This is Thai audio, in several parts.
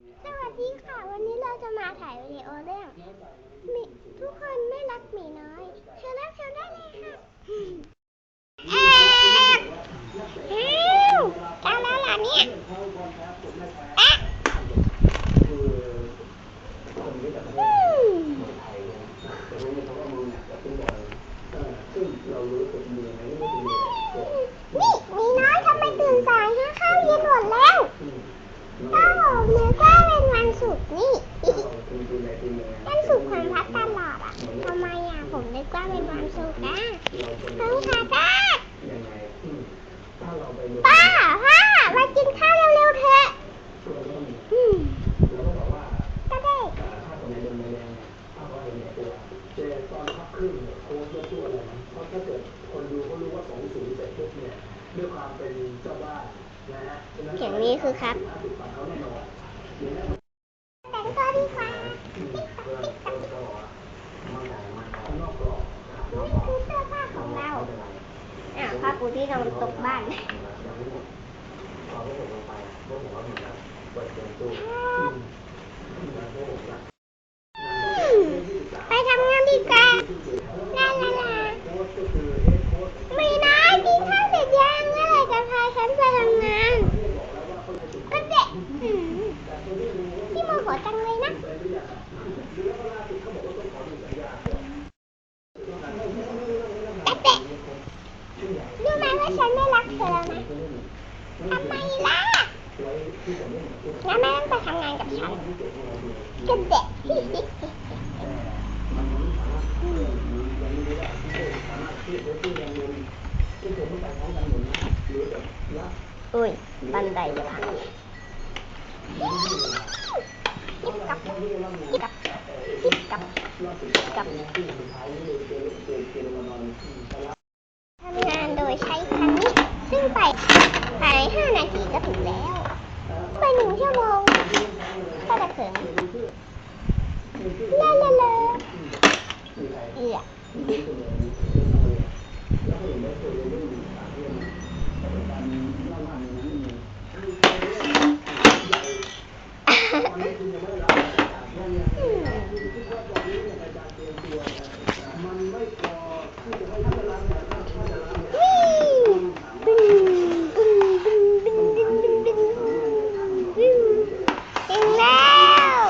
สวัสดีค่ะ วันนี้เราจะมาถ่ายวิดีโอเรื่องมีทุกคนไม่รักหมีน้อยเชิญรับชมได้เลยค่ะแอบอ้าวกาแล้วล่ะเนี่ยแอะอืมนี่หมีน้อยทำไมตื่นสายฮะข้าวเย็นหมดแล้ว ก็ผมนึกว่าเป็นวันศุกร์นี่ วันศุกร์ความพัดตลอดอะทำไมอ่ะผมนึกว่าเป็นวันศุกร์นะคุณค่ะป้าป้าป้ามากินข้าวเร็วๆเถอะก็ได้อย่างนี้คือครับ แต่งตัวดีกว่าติ๊กตักติ๊กตักนี่คือเสื้อผ้าของเราอ้าวผ้า ปูที่นอนตกบ้านไปทำงานดีกว่าลาลาลาไม่นะกินข้าวเสร็จยังเมื่อไหร่จะพาฉันไปทำงาน ก็เด็กที่โมโหจังเลยนะแต่เด็กรู้ไหมว่า ฉันไม่รักเธอแล้วนะทำไมล่ะงั้นไม่ต้องไปทำงานกับฉันก็เด็กอุ้ย บันไดจะพังกิ๊บกับกิ๊บกับกิ๊บกับกับทำงานโดยใช้คันนี้ ซึ่งไปภายในห้านาทีก็ถึงแล้ว ไปหนึ่งชั่วโมง ก็จะถึงลาลาลาเอือ ถึงแล้ว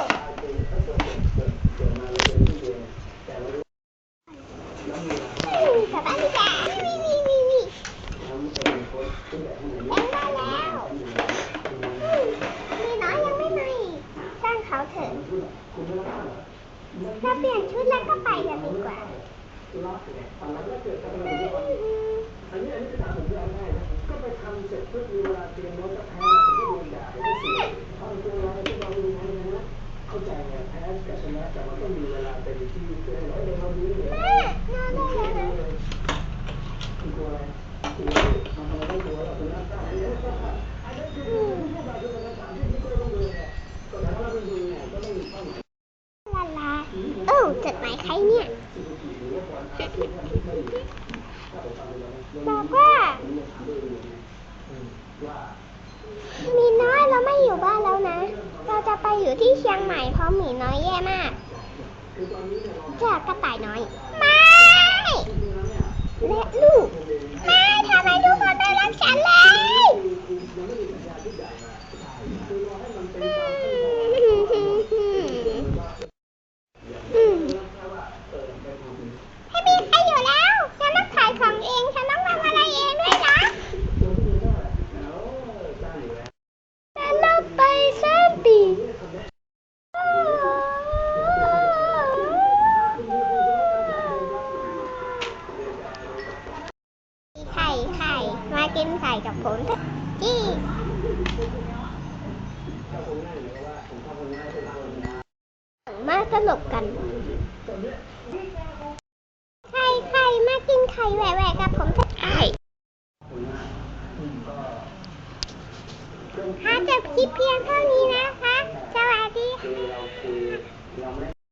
กลับบ้านดีกว่านี่นี่นี่นี่แองมาแล้วมีน้อยยังไม่มาอีกสร้างเขาเถอะเราเปลี่ยนชุดแล้วก็ไปกันดีกว่าอันนี้อันนี้เป็นถามผมที่เอาง่ายนะก็ไปทำเสร็จเพื่อมีเวลาเตรียมรถจะแพ้ผมก็โดนด่าผมก็เสียเอาตัวเราที่เราดูนะนะเข้าใจไงแพ้กับชนะแต่มันต้องมีเวลาเต็มที่เพื่อให้เราได้เราดูเลย เราเป็นนักการเมืองอันนี้คือผู้บาดเจ็บเป็นสามที่ที่ก็ต้องดูเนี่ยก็แต่ถ้าเราเป็นดูเนี่ยก็ต้องมีเป้าหมายลาลาเอ้าจดหมายใครเนี่ย บอกว่ามีน้อยเราไม่อยู่บ้านแล้วนะ เราจะไปอยู่ที่เชียงใหม่เพราะหมีน้อยแย่มากจากกระต่ายน้อย ไม่ และลูก ไม่ทำไมทุกคนไม่รักฉันเลยอืมให้มีใครอยู่แล้วฉันต้องขายของเอง ฉันต้องทำอะไรเองด้วยนะ ฉันต้องไปสามปีไข่ไข่มากินไข่กับผมสักทีมาสนุกกันไข่ไข่มากินไข่แหวะๆกับผมสักไข่ถ้าจบ คลิปเพียงเท่านี้นะคะ สวัสดีค่ะ